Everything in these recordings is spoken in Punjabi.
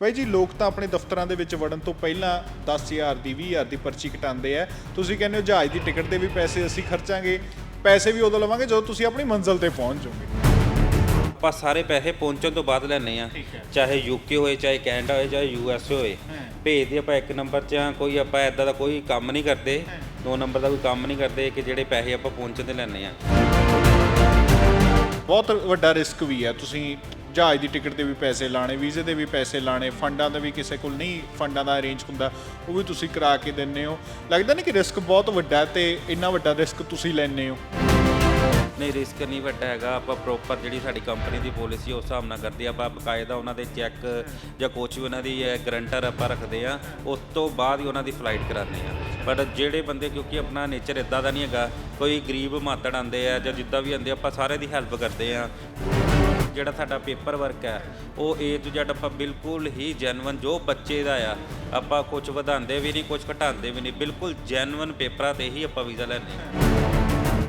ਬਾਈ ਜੀ ਲੋਕ ਤਾਂ ਆਪਣੇ ਦਫ਼ਤਰਾਂ ਦੇ ਵਿੱਚ ਵੜਨ ਤੋਂ ਪਹਿਲਾਂ 10000 ਦੀ 20000 ਦੀ ਪਰਚੀ ਕਟਾਉਂਦੇ ਆ। ਤੁਸੀਂ ਕਹਿੰਦੇ ਹੋ ਜਹਾਜ਼ ਦੀ ਟਿਕਟ ਦੇ ਵੀ ਪੈਸੇ ਅਸੀਂ ਖਰਚਾਂਗੇ। ਪੈਸੇ ਵੀ ਉਦੋਂ ਲਵਾਂਗੇ ਜਦੋਂ ਤੁਸੀਂ ਆਪਣੀ ਮੰਜ਼ਿਲ ਤੇ ਪਹੁੰਚ ਜਾਓਗੇ। ਆਪਾਂ ਸਾਰੇ ਪੈਸੇ ਪਹੁੰਚਣ ਤੋਂ ਬਾਅਦ ਲੈਣੇ ਆ ਠੀਕ ਹੈ। ਚਾਹੇ ਯੂਕੇ ਹੋਏ ਚਾਹੇ ਕੈਨੇਡਾ ਹੋਏ ਚਾਹੇ ਯੂਐਸ ਹੋਏ। ਭੇਜਦੇ ਆਪਾਂ ਇੱਕ ਨੰਬਰ 'ਚ ਆ ਕੋਈ ਆਪਾਂ ਐਦਾਂ ਦਾ ਕੋਈ ਕੰਮ ਨਹੀਂ ਕਰਦੇ। ਦੋ ਨੰਬਰ ਦਾ ਕੋਈ ਕੰਮ ਨਹੀਂ ਕਰਦੇ ਕਿ ਜਿਹੜੇ ਪੈਸੇ ਆਪਾਂ ਪਹੁੰਚਣ ਤੇ ਲੈਣੇ ਆ ਬਹੁਤ ਵੱਡਾ ਰਿਸਕ ਵੀ ਹੈ ਤੁਸੀਂ ਜਹਾਜ਼ ਦੀ ਟਿਕਟ ਦੇ ਵੀ ਪੈਸੇ ਲਾਣੇ ਵੀਜ਼ੇ ਦੇ ਵੀ ਪੈਸੇ ਲਾਣੇ ਫੰਡਾਂ ਦਾ ਵੀ ਕਿਸੇ ਕੋਲ ਨਹੀਂ ਫੰਡਾਂ ਦਾ ਅਰੇਂਜ ਹੁੰਦਾ, ਉਹ ਵੀ ਤੁਸੀਂ ਕਰਾ ਕੇ ਦਿੰਦੇ ਹੋ। ਲੱਗਦਾ ਨਹੀਂ ਕਿ ਰਿਸਕ ਬਹੁਤ ਵੱਡਾ ਹੈ ਤੇ ਇੰਨਾ ਵੱਡਾ ਰਿਸਕ ਤੁਸੀਂ ਲੈਂਦੇ ਹੋ। ਨਹੀਂ ਰਿਸਕ ਨਹੀਂ ਵੱਡਾ ਹੈਗਾ, ਆਪਾਂ ਪ੍ਰੋਪਰ ਜਿਹੜੀ ਸਾਡੀ ਕੰਪਨੀ ਦੀ ਪਾਲਿਸੀ ਉਸ ਹਿਸਾਬ ਨਾਲ ਕਰਦੇ ਆ। ਆਪਾਂ ਬਕਾਇਦਾ ਉਹਨਾਂ ਦੇ ਚੈੱਕ ਜਾਂ ਕੁਛ ਵੀ ਉਹਨਾਂ ਦੀ ਗਰੰਟਰ ਆਪਾਂ ਰੱਖਦੇ ਆ, ਉਸ ਤੋਂ ਬਾਅਦ ਹੀ ਉਹਨਾਂ ਦੀ ਫਲਾਈਟ ਕਰਾਉਂਦੇ ਆ। ਬਟ ਜਿਹੜੇ ਬੰਦੇ, ਕਿਉਂਕਿ ਆਪਣਾ ਨੇਚਰ ਇਦਾਂ ਦਾ ਨਹੀਂ ਹੈਗਾ, ਕੋਈ ਗਰੀਬ ਮਾਤੜ ਆਉਂਦੇ ਆ ਜਾਂ ਜਿੱਦਾਂ ਵੀ ਆਉਂਦੇ ਆਪਾਂ ਸਾਰੇ ਦੀ ਹੈਲਪ ਕਰਦੇ ਆ। ਜਿਹੜਾ ਸਾਡਾ ਪੇਪਰ ਵਰਕ ਹੈ, ਉਹ ਏ ਟੂ ਜ਼ੈਡ ਆਪਾਂ ਬਿਲਕੁਲ ਹੀ ਜੈਨੂਇਨ ਜੋ ਬੱਚੇ ਦਾ ਆ, ਆਪਾਂ ਕੁਝ ਵਧਾਉਂਦੇ ਵੀ ਨਹੀਂ ਕੁਝ ਘਟਾਉਂਦੇ ਵੀ ਨਹੀਂ, ਬਿਲਕੁਲ ਜੈਨੂਇਨ ਪੇਪਰਾਂ ਤੇ ਹੀ ਆਪਾਂ ਵੀਜ਼ਾ ਲੈਂਦੇ ਹਾਂ।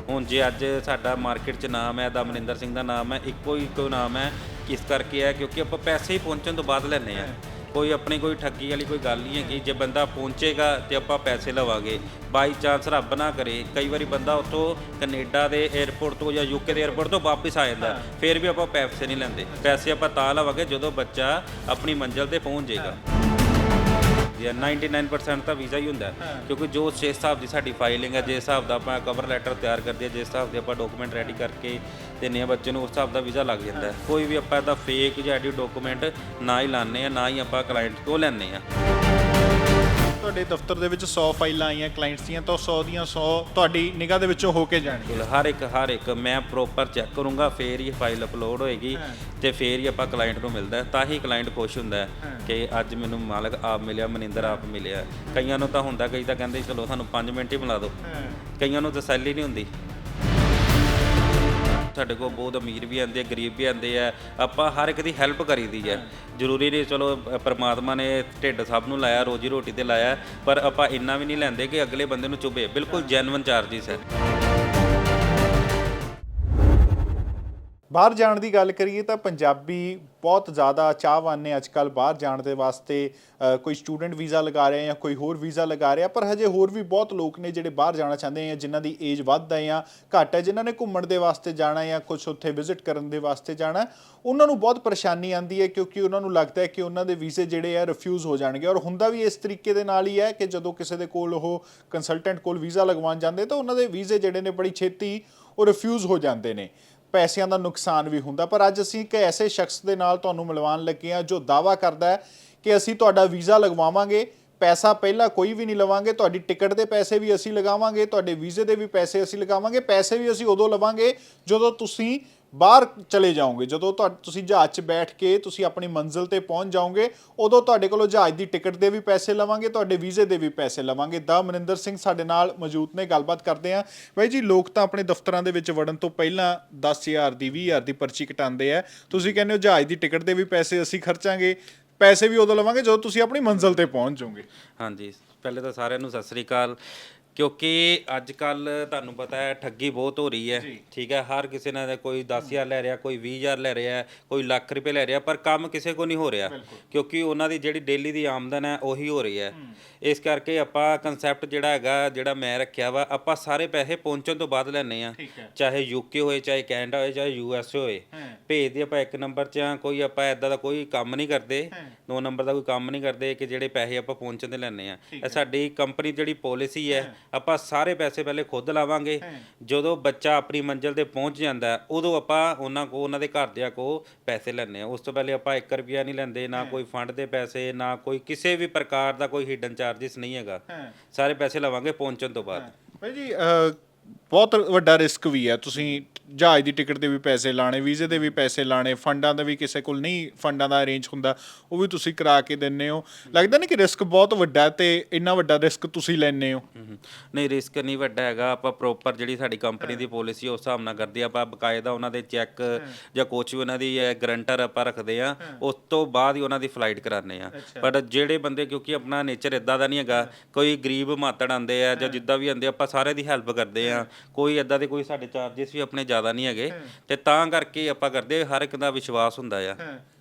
ਹੁਣ ਜੇ ਅੱਜ ਸਾਡਾ ਮਾਰਕੀਟ 'ਚ ਨਾਮ ਹੈ ਦਮਨਿੰਦਰ ਸਿੰਘ ਦਾ ਨਾਮ ਹੈ, ਇੱਕੋ ਹੀ ਇੱਕੋ ਨਾਮ ਹੈ ਕਿਸ ਕਰਕੇ ਹੈ ਕਿਉਂਕਿ ਆਪਾਂ ਪੈਸੇ ਹੀ ਪਹੁੰਚਣ ਤੋਂ ਬਾਅਦ ਲੈਂਦੇ ਆ ਕੋਈ ਆਪਣੀ ਕੋਈ ਠੱਗੀ ਵਾਲੀ ਕੋਈ ਗੱਲ ਨਹੀਂ ਹੈਗੀ। ਜੇ ਬੰਦਾ ਪਹੁੰਚੇਗਾ ਤੇ ਆਪਾਂ ਪੈਸੇ ਲਵਾਂਗੇ। ਬਾਈ ਚਾਂਸ ਰੱਬ ਨਾ ਕਰੇ। ਕਈ ਵਾਰੀ ਬੰਦਾ ਉੱਥੋਂ ਕੈਨੇਡਾ ਦੇ 에ਅਰਪੋਰਟ ਤੋਂ ਜਾਂ ਯੂਕੇ ਦੇ 에ਅਰਪੋਰਟ ਤੋਂ ਵਾਪਸ ਆ ਜਾਂਦਾ। ਫਿਰ ਵੀ ਆਪਾਂ ਪੈਸੇ ਨਹੀਂ ਲੈਂਦੇ। ਪੈਸੇ ਆਪਾਂ ਤਾਂ ਲਵਾਂਗੇ ਜਦੋਂ ਬੱਚਾ ਆਪਣੀ ਮੰਜ਼ਿਲ ਤੇ ਪਹੁੰਚ ਜਾਏਗਾ। ਜਾਂ 99% ਤਾਂ ਵੀਜ਼ਾ ਹੀ ਹੁੰਦਾ ਹੈ। ਕਿਉਂਕਿ ਜੋ ਜਿਸ ਹਿਸਾਬ ਦੀ ਸਾਡੀ ਫਾਈਲਿੰਗ ਹੈ ਜਿਸ ਹਿਸਾਬ ਦਾ ਆਪਾਂ ਕਵਰ ਲੈਟਰ ਤਿਆਰ ਕਰਦੇ ਹਾਂ ਜਿਸ ਹਿਸਾਬ ਦੇ ਆਪਾਂ ਡਾਕੂਮੈਂਟ ਰੈਡੀ ਕਰਕੇ ਦਿੰਦੇ ਹਾਂ ਬੱਚੇ ਨੂੰ ਉਸ ਹਿਸਾਬ ਦਾ ਵੀਜ਼ਾ ਲੱਗ ਜਾਂਦਾ ਹੈ। ਕੋਈ ਵੀ ਆਪਾਂ ਇਹਦਾ ਫੇਕ ਜਾਂ ਐਡਿਟ ਡਾਕੂਮੈਂਟ ਨਾ ਹੀ ਲਾਣੇ ਆ ਨਾ ਹੀ ਆਪਾਂ ਕਲਾਇੰਟ ਤੋਂ ਲੈਣੇ ਆ ਤੁਹਾਡੇ ਦਫ਼ਤਰ ਦੇ ਵਿੱਚ 100 ਫਾਈਲਾਂ ਆਈਆਂ ਕਲਾਇੰਟਸ ਦੀਆਂ ਤਾਂ 100 ਦੀਆਂ 100 ਤੁਹਾਡੀ ਨਿਗਾਹ ਦੇ ਵਿੱਚੋਂ ਹੋ ਕੇ ਜਾਣਗੀਆਂ। ਬਿਲਕੁਲ ਹਰ ਇੱਕ ਹਰ ਇੱਕ ਮੈਂ ਪ੍ਰੋਪਰ ਚੈੱਕ ਕਰੂੰਗਾ ਫੇਰ ਹੀ ਫਾਈਲ ਅਪਲੋਡ ਹੋਏਗੀ ਤੇ ਫੇਰ ਹੀ ਆਪਾਂ ਕਲਾਇੰਟ ਨੂੰ ਮਿਲਦਾ ਹੈ। ਤਾਂ ਹੀ ਕਲਾਇੰਟ ਖੁਸ਼ ਹੁੰਦਾ ਹੈ ਕਿ ਅੱਜ ਮੈਨੂੰ ਮਾਲਕ ਆਪ ਮਿਲਿਆ ਮਨਿੰਦਰ ਆਪ ਮਿਲਿਆ। ਕਈਆਂ ਨੂੰ ਤਾਂ ਹੁੰਦਾ ਕਈ ਤਾਂ ਕਹਿੰਦੇ ਚਲੋ ਸਾਨੂੰ 5 ਮਿੰਟ ਹੀ ਮਿਲਾ ਦਿਓ। ਕਈਆਂ ਨੂੰ ਤਸੱਲੀ ਨਹੀਂ ਹੁੰਦੀ। ਸਾਡੇ ਕੋਲ ਬਹੁਤ ਅਮੀਰ ਵੀ ਆਉਂਦੇ ਆ, ਗਰੀਬ ਵੀ ਆਉਂਦੇ ਆ। ਆਪਾਂ ਹਰ ਇੱਕ ਦੀ ਹੈਲਪ ਕਰੀਦੀ ਹੈ ਜ਼ਰੂਰੀ ਨਹੀਂ, ਚਲੋ, ਪਰਮਾਤਮਾ ਨੇ ਢਿੱਡ ਸਭ ਨੂੰ ਲਾਇਆ, ਰੋਜੀ ਰੋਟੀ ਤੇ ਲਾਇਆ, ਪਰ ਆਪਾਂ ਇੰਨਾ ਵੀ ਨਹੀਂ ਲੈਂਦੇ ਕਿ ਅਗਲੇ ਬੰਦੇ ਨੂੰ ਚੁਭੇ। ਬਿਲਕੁਲ ਜੈਨੂਇਨ ਚਾਰजेस ਹੈ ਬਾਹਰ ਜਾਣ ਦੀ ਗੱਲ ਕਰੀਏ ਤਾਂ ਪੰਜਾਬੀ ਬਹੁਤ ਜ਼ਿਆਦਾ ਚਾਹਵਾਨ ਨੇ ਅੱਜਕੱਲ ਬਾਹਰ ਜਾਣ ਦੇ ਵਾਸਤੇ। ਕੋਈ ਸਟੂਡੈਂਟ ਵੀਜ਼ਾ ਲਗਾ ਰਿਹਾ ਜਾਂ ਕੋਈ ਹੋਰ ਵੀਜ਼ਾ ਲਗਾ ਰਿਹਾ, ਪਰ ਹਜੇ ਹੋਰ ਵੀ ਬਹੁਤ ਲੋਕ ਨੇ ਜਿਹੜੇ ਬਾਹਰ ਜਾਣਾ ਚਾਹੁੰਦੇ ਆ, ਜਿਨ੍ਹਾਂ ਦੀ ਏਜ ਵੱਧ ਹੈ ਜਾਂ ਘੱਟ ਹੈ ਜਿਨ੍ਹਾਂ ਨੇ ਘੁੰਮਣ ਦੇ ਵਾਸਤੇ ਜਾਣਾ ਜਾਂ ਕੁਝ ਉੱਥੇ ਵਿਜ਼ਿਟ ਕਰਨ ਦੇ ਵਾਸਤੇ ਜਾਣਾ। ਉਹਨਾਂ ਨੂੰ ਬਹੁਤ ਪਰੇਸ਼ਾਨੀ ਆਉਂਦੀ ਹੈ ਕਿਉਂਕਿ ਉਹਨਾਂ ਨੂੰ ਲੱਗਦਾ ਹੈ ਕਿ ਉਹਨਾਂ ਦੇ ਵੀਜ਼ੇ ਜਿਹੜੇ ਆ ਰਿਫਿਊਜ਼ ਹੋ ਜਾਣਗੇ। ਔਰ ਹੁੰਦਾ ਵੀ ਇਸ ਤਰੀਕੇ ਦੇ ਨਾਲ ਹੀ ਹੈ ਕਿ ਜਦੋਂ ਕਿਸੇ ਦੇ ਕੋਲ ਉਹ ਕੰਸਲਟੈਂਟ ਕੋਲ ਵੀਜ਼ਾ ਲਗਵਾਉਣ ਜਾਂਦੇ ਤਾਂ ਉਹਨਾਂ ਦੇ ਵੀਜ਼ੇ ਜਿਹੜੇ ਨੇ ਬੜੀ ਛੇਤੀ ਉਹ ਰਿਫਿਊਜ਼ ਹੋ ਜਾਂਦੇ ਨੇ। ਪੈਸਿਆਂ ਦਾ ਨੁਕਸਾਨ ਵੀ ਹੁੰਦਾ, ਪਰ ਅੱਜ ਅਸੀਂ ਇੱਕ ਐਸੇ ਸ਼ਖਸ ਦੇ ਨਾਲ ਤੁਹਾਨੂੰ ਮਿਲਵਾਉਣ ਲੱਗੇ ਹਾਂ ਜੋ ਦਾਵਾ ਕਰਦਾ ਹੈ ਕਿ ਅਸੀਂ ਤੁਹਾਡਾ ਵੀਜ਼ਾ ਲਗਵਾਵਾਂਗੇ, ਪੈਸਾ ਪਹਿਲਾਂ ਕੋਈ ਵੀ ਨਹੀਂ ਲਵਾਂਗੇ, ਤੁਹਾਡੀ ਟਿਕਟ ਦੇ ਪੈਸੇ ਵੀ ਅਸੀਂ ਲਗਾਵਾਂਗੇ, ਤੁਹਾਡੇ ਵੀਜ਼ੇ ਦੇ ਵੀ ਪੈਸੇ ਅਸੀਂ ਲਗਾਵਾਂਗੇ, ਪੈਸੇ ਵੀ ਅਸੀਂ ਉਦੋਂ ਲਵਾਂਗੇ ਜਦੋਂ ਤੁਸੀਂ ਬਾਹਰ ਚਲੇ ਜਾਓਗੇ, ਜਦੋਂ ਤੁਹਾ- ਤੁਸੀਂ ਜਹਾਜ਼ 'ਚ ਬੈਠ ਕੇ ਤੁਸੀਂ ਆਪਣੀ ਮੰਜ਼ਿਲ ਤੇ ਪਹੁੰਚ ਜਾਓਗੇ, ਉਦੋਂ ਤੁਹਾਡੇ ਕੋਲੋਂ ਜਹਾਜ਼ ਦੀ ਟਿਕਟ ਦੇ ਵੀ ਪੈਸੇ ਲਵਾਂਗੇ, ਤੁਹਾਡੇ ਵੀਜ਼ੇ ਦੇ ਵੀ ਪੈਸੇ ਲਵਾਂਗੇ। ਦਾ ਮਨਿੰਦਰ ਸਿੰਘ ਸਾਡੇ ਨਾਲ ਮੌਜੂਦ ਨੇ, ਗੱਲਬਾਤ ਕਰਦੇ ਆ ਬਾਈ ਜੀ, ਲੋਕ ਤਾਂ ਆਪਣੇ ਦਫ਼ਤਰਾਂ ਦੇ ਵਿੱਚ ਵੜਨ ਤੋਂ ਪਹਿਲਾਂ 10000 ਦੀ 20000 ਦੀ ਪਰਚੀ ਕਟਾਉਂਦੇ ਆ। ਤੁਸੀਂ ਕਹਿੰਦੇ ਹੋ ਜਹਾਜ਼ ਦੀ ਟਿਕਟ ਦੇ ਵੀ ਪੈਸੇ ਅਸੀਂ ਖਰਚਾਂਗੇ, ਪੈਸੇ ਵੀ ਉਦੋਂ ਲਵਾਂਗੇ ਜਦੋਂ ਤੁਸੀਂ ਆਪਣੀ ਮੰਜ਼ਿਲ ਤੇ ਪਹੁੰਚ ਜਾਓਗੇ। ਹਾਂਜੀ, ਪਹਿਲੇ ਤਾਂ ਸਾਰਿਆਂ ਨੂੰ ਸਤਿ ਸ੍ਰੀ ਅਕਾਲ। ਕਿਉਂਕਿ ਅੱਜ ਕੱਲ ਤੁਹਾਨੂੰ ਪਤਾ ਹੈ ਠੱਗੀ ਬਹੁਤ ਹੋ ਰਹੀ ਹੈ। ਠੀਕ ਹੈ ਹਰ ਕਿਸੇ ਨਾਲ ਕੋਈ 10000 ਲੈ ਰਿਹਾ ਕੋਈ 20000 ਲੈ ਰਿਹਾ ਕੋਈ ਲੱਖ ਰੁਪਏ ਲੈ ਰਿਹਾ ਪਰ ਕੰਮ ਕਿਸੇ ਕੋ ਨਹੀਂ ਹੋ ਰਿਹਾ। ਕਿਉਂਕਿ ਉਹਨਾਂ ਦੀ ਜਿਹੜੀ ਡੇਲੀ ਦੀ ਆਮਦਨ ਹੈ ਉਹੀ ਹੋ ਰਹੀ ਹੈ। ਇਸ ਕਰਕੇ ਆਪਾਂ ਕਨਸੈਪਟ ਜਿਹੜਾ ਹੈਗਾ ਜਿਹੜਾ ਮੈਂ ਰੱਖਿਆ ਵਾ ਆਪਾਂ ਸਾਰੇ ਪੈਸੇ ਪਹੁੰਚਣ ਤੋਂ ਬਾਅਦ ਲੈਣੇ ਆ ਚਾਹੇ ਯੂਕੇ ਹੋਏ ਚਾਹੇ ਕੈਨੇਡਾ ਹੋਏ ਚਾਹੇ ਯੂਐਸ ਹੋਏ। ਭੇਜਦੇ ਆਪਾਂ ਇੱਕ ਨੰਬਰ 'ਚ ਆ ਕੋਈ ਆਪਾਂ ਐਦਾਂ ਦਾ ਕੋਈ ਕੰਮ ਨਹੀਂ ਕਰਦੇ। ਦੋ ਨੰਬਰ ਦਾ ਕੋਈ ਕੰਮ ਨਹੀਂ ਕਰਦੇ ਕਿ ਜਿਹੜੇ ਪੈਸੇ ਆਪਾਂ ਪਹੁੰਚਣ ਤੇ ਲੈਣੇ ਆ ਇਹ ਸਾਡੀ ਕੰਪਨੀ ਜਿਹੜੀ ਪਾਲਿਸੀ ਹੈ। ਆਪਾਂ ਸਾਰੇ ਪੈਸੇ ਪਹਿਲੇ ਖੁਦ ਲਾਵਾਂਗੇ। ਜਦੋਂ ਬੱਚਾ ਆਪਣੀ ਮੰਜ਼ਿਲ ਤੇ ਪਹੁੰਚ ਜਾਂਦਾ ਉਦੋਂ ਆਪਾਂ ਉਹਨਾਂ ਕੋ ਉਹਨਾਂ ਦੇ ਘਰਦਿਆਂ ਕੋ ਪੈਸੇ ਲੈਣੇ ਆ ਉਸ ਤੋਂ ਪਹਿਲੇ ਆਪਾਂ 1 ਰੁਪਿਆ ਨਹੀਂ ਲੈਂਦੇ ਨਾ ਕੋਈ ਫੰਡ ਦੇ ਪੈਸੇ ਨਾ ਕੋਈ ਕਿਸੇ ਵੀ ਪ੍ਰਕਾਰ ਦਾ ਕੋਈ ਹਿਡਨ ਚਾਰजेस ਨਹੀਂ ਹੈਗਾ। ਸਾਰੇ ਪੈਸੇ ਲਵਾਂਗੇ ਪਹੁੰਚਣ ਤੋਂ ਬਾਅਦ। ਭਾਈ ਜੀ ਬਹੁਤ ਵੱਡਾ ਰਿਸਕ ਵੀ ਹੈ। ਤੁਸੀਂ ਜਹਾਜ਼ ਦੀ ਟਿਕਟ ਦੇ ਵੀ ਪੈਸੇ ਲਾਣੇ ਵੀਜ਼ੇ ਦੇ ਵੀ ਪੈਸੇ ਲਾਣੇ ਫੰਡਾਂ ਦਾ ਵੀ ਕਿਸੇ ਕੋਲ ਨਹੀਂ ਫੰਡਾਂ ਦਾ ਅਰੇਂਜ ਹੁੰਦਾ ਉਹ ਵੀ ਤੁਸੀਂ ਕਰਾ ਕੇ ਦਿੰਦੇ ਹੋ। ਲੱਗਦਾ ਨਹੀਂ ਕਿ ਰਿਸਕ ਬਹੁਤ ਵੱਡਾ ਹੈ ਤੇ ਇੰਨਾ ਵੱਡਾ ਰਿਸਕ ਤੁਸੀਂ ਲੈਂਦੇ ਹੋ। ਨਹੀਂ ਰਿਸਕ ਨਹੀਂ ਵੱਡਾ ਹੈਗਾ। ਆਪਾਂ ਪ੍ਰੋਪਰ ਜਿਹੜੀ ਸਾਡੀ ਕੰਪਨੀ ਦੀ ਪਾਲਿਸੀ ਉਸ ਹਿਸਾਬ ਨਾਲ ਕਰਦੇ। ਆਪਾਂ ਬਕਾਇਦਾ ਉਹਨਾਂ ਦੇ ਚੈੱਕ ਜਾਂ ਕੁਛ ਵੀ ਉਹਨਾਂ ਦੀ ਗਰੰਟਰ ਆਪਾਂ ਰੱਖਦੇ ਆ ਉਸ ਤੋਂ ਬਾਅਦ ਹੀ ਉਹਨਾਂ ਦੀ ਫਲਾਈਟ ਕਰਾਉਂਦੇ ਆ। ਬਟ ਜਿਹੜੇ ਬੰਦੇ ਕਿਉਂਕਿ ਆਪਣਾ ਨੇਚਰ ਇਦਾਂ ਦਾ ਨਹੀਂ ਹੈਗਾ ਕੋਈ ਗਰੀਬ ਮਾਤੜ ਆਉਂਦੇ ਆ ਜਾਂ ਜਿੱਦਾਂ ਵੀ ਆਉਂਦੇ ਆ, ਆਪਾਂ ਸਾਰਿਆਂ ਦੀ ਹੈਲਪ ਕਰਦੇ ਆ। ਕੋਈ ਇਦਾਂ ਦੇ ਕੋਈ ਸਾਡੇ ਚਾਰजेस ਵੀ ਆਪਣੇ ਜ਼ਿਆਦਾ ਨਹੀਂ ਹੈਗੇ ਤੇ ਤਾਂ ਕਰਕੇ ਆਪਾਂ ਕਰਦੇ ਹਰ ਇੱਕ ਦਾ ਵਿਸ਼ਵਾਸ ਹੁੰਦਾ ਆ।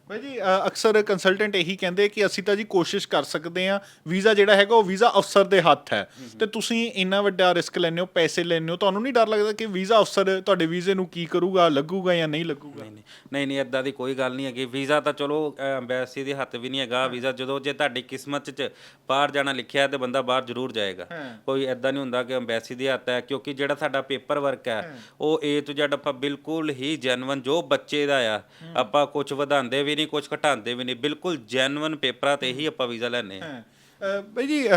ਭਾਈ ਜੀ ਅ, ਅਕਸਰ ਕੰਸਲਟੈਂਟ ਇਹੀ ਕਹਿੰਦੇ ਕਿ ਅਸੀਂ ਤਾਂ ਜੀ ਕੋਸ਼ਿਸ਼ ਕਰ ਸਕਦੇ ਹਾਂ ਵੀਜ਼ਾ ਜਿਹੜਾ ਹੈਗਾ ਉਹ ਵੀਜ਼ਾ ਅਫਸਰ ਦੇ ਹੱਥ ਹੈ। ਤੇ ਤੁਸੀਂ ਇੰਨਾ ਵੱਡਾ ਰਿਸਕ ਲੈਂਦੇ ਹੋ ਪੈਸੇ ਲੈਂਦੇ ਹੋ ਤੁਹਾਨੂੰ ਨਹੀਂ ਡਰ ਲੱਗਦਾ ਕਿ ਵੀਜ਼ਾ ਅਫਸਰ ਤੁਹਾਡੇ ਵੀਜ਼ੇ ਨੂੰ ਕੀ ਕਰੂਗਾ ਲੱਗੂਗਾ ਜਾਂ ਨਹੀਂ ਲੱਗੂਗਾ? ਨਹੀਂ ਨਹੀਂ। ਨਹੀਂ ਨਹੀਂ ਇਦਾਂ ਦੀ ਕੋਈ ਗੱਲ ਨਹੀਂ ਹੈਗੀ। ਵੀਜ਼ਾ ਤਾਂ ਚਲੋ ਐਮਬੈਸੀ ਦੇ ਹੱਥ ਵੀ ਨਹੀਂ ਹੈਗਾ। ਵੀਜ਼ਾ ਜਦੋਂ ਜੇ ਤੁਹਾਡੀ ਕਿਸਮਤ 'ਚ ਬਾਹਰ ਜਾਣਾ ਲਿਖਿਆ ਹੈ ਤੇ ਬੰਦਾ ਬਾਹਰ ਜ਼ਰੂਰ ਜਾਏਗਾ। ਕੋਈ ਐਦਾਂ ਨਹੀਂ ਹੁੰਦਾ ਕਿ ਐਮਬੈਸੀ ਦੇ ਹੱਥ ਹੈ ਕਿਉਂਕਿ ਜਿਹੜਾ ਸਾਡਾ ਪੇਪਰ ਵਰਕ ਹੈ ਉਹ ਏ ਤੋਂ ਜੈਡ ਆਪਾਂ ਬਿਲਕੁਲ ਹੀ ਜੈਨੂਇਨ ਜੋ ਬੱਚੇ ਦਾ ਆ ਆਪਾਂ ਕੁਝ ਵਧਾਉਂਦੇ ਵੀ ਨਹੀਂ ਕੁਝ ਘਟਾਉਂਦੇ ਵੀ ਨਹੀਂ। ਬਿਲਕੁਲ ਜੈਨੂਇਨ ਪੇਪਰਾਂ ਤੇ ਹੀ ਆਪਾਂ ਵੀਜ਼ਾ ਲੈਣੇ ਆ ਅ, ਜੀ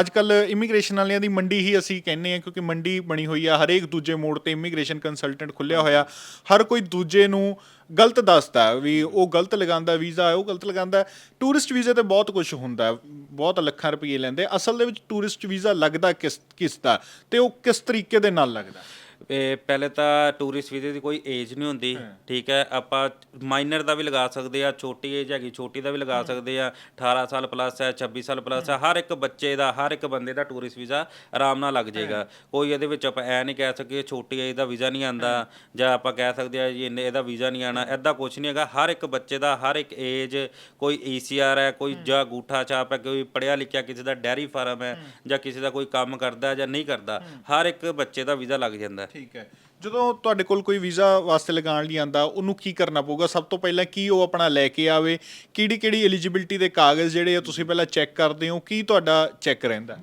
ਅੱਜ ਕੱਲ ਇਮੀਗ੍ਰੇਸ਼ਨ ਵਾਲਿਆਂ ਦੀ ਮੰਡੀ ਹੀ ਅਸੀਂ ਕਹਿੰਦੇ ਆ ਕਿਉਂਕਿ ਮੰਡੀ ਬਣੀ ਹੋਈ ਆ ਹਰੇਕ ਦੂਜੇ ਮੋੜ ਤੇ ਇਮੀਗ੍ਰੇਸ਼ਨ ਕੰਸਲਟੈਂਟ ਖੁੱਲਿਆ ਹੋਇਆ। ਹਰ ਕੋਈ ਦੂਜੇ ਨੂੰ ਗਲਤ ਦੱਸਦਾ ਵੀ ਉਹ ਗਲਤ ਲਗਾਉਂਦਾ ਵੀਜ਼ਾ ਉਹ ਗਲਤ ਲਗਾਉਂਦਾ। ਟੂਰਿਸਟ ਵੀਜ਼ੇ ਤੇ ਬਹੁਤ ਕੁਝ ਹੁੰਦਾ ਬਹੁਤ ਲੱਖਾਂ ਰੁਪਏ ਲੈਂਦੇ। ਅਸਲ ਦੇ ਵਿੱਚ ਟੂਰਿਸਟ ਵੀਜ਼ਾ ਲੱਗਦਾ ਕਿਸ ਕਿਸ ਦਾ? ਤੇ ਉਹ ਕਿਸ ਤਰੀਕੇ ਦੇ ਨਾਲ ਲੱਗਦਾ? ਇਹ ਪਹਿਲੇ ਤਾਂ ਟੂਰਿਸਟ ਵੀਜ਼ੇ ਦੀ ਕੋਈ ਏਜ ਨਹੀਂ ਹੁੰਦੀ ਠੀਕ ਹੈ ਆਪਾਂ ਮਾਈਨਰ ਦਾ ਵੀ ਲਗਾ ਸਕਦੇ ਆ ਛੋਟੀ ਏਜ ਹੈਗੀ ਛੋਟੀ ਦਾ ਵੀ ਲਗਾ ਸਕਦੇ ਆ 18 ਸਾਲ ਪਲੱਸ ਹੈ 26 ਸਾਲ ਪਲੱਸ ਹੈ ਹਰ ਇੱਕ ਬੱਚੇ ਦਾ ਹਰ ਇੱਕ ਬੰਦੇ ਦਾ ਟੂਰਿਸਟ ਵੀਜ਼ਾ ਆਰਾਮ ਨਾਲ ਲੱਗ ਜਾਏਗਾ। ਕੋਈ ਇਹਦੇ ਵਿੱਚ ਆਪਾਂ ਐ ਨਹੀਂ ਕਹਿ ਸਕਦੇ ਛੋਟੀ ਏਜ ਦਾ ਵੀਜ਼ਾ ਨਹੀਂ ਆਂਦਾ ਜਾਂ ਆਪਾਂ ਕਹਿ ਸਕਦੇ ਆ ਜੀ ਇਹਦਾ ਵੀਜ਼ਾ ਨਹੀਂ ਆਣਾ ਐਦਾਂ ਕੁਝ ਨਹੀਂ ਹੈਗਾ ਹਰ ਇੱਕ ਬੱਚੇ ਦਾ ਹਰ ਇੱਕ ਏਜ ਕੋਈ ਈਸੀਆਰ ਹੈ ਕੋਈ ਜਾਂ ਗੂਠਾ ਛਾਪ ਹੈ ਕੋਈ ਪੜਿਆ ਲਿਖਿਆ ਕਿਸੇ ਦਾ ਡੈਰੀ ਫਾਰਮ ਹੈ ਜਾਂ ਕਿਸੇ ਦਾ ਕੋਈ ਕੰਮ ਕਰਦਾ ਜਾਂ ਨਹੀਂ ਕਰਦਾ ਹਰ ਇੱਕ ਬੱਚੇ ਦਾ ਵੀਜ਼ਾ ਲੱਗ ਜਾਂਦਾ। ਹੈ। ਠੀਕ ਹੈ। ਜਦੋਂ ਤੁਹਾਡੇ ਕੋਲ ਕੋਈ ਵੀਜ਼ਾ ਵਾਸਤੇ ਲਗਾਉਣ ਲਈ ਆਂਦਾ ਉਹਨੂੰ ਕੀ ਕਰਨਾ ਪਊਗਾ? ਸਭ ਤੋਂ ਪਹਿਲਾਂ ਕੀ ਉਹ ਆਪਣਾ ਲੈ ਕੇ ਆਵੇ? ਕਿਹੜੀ ਕਿਹੜੀ ਐਲੀਜੀਬਿਲਟੀ ਦੇ ਕਾਗਜ਼ ਜਿਹੜੇ ਆ ਤੁਸੀਂ ਪਹਿਲਾਂ ਚੈੱਕ ਕਰਦੇ ਹੋ? ਕੀ ਤੁਹਾਡਾ ਚੈੱਕ ਰਹਿੰਦਾ?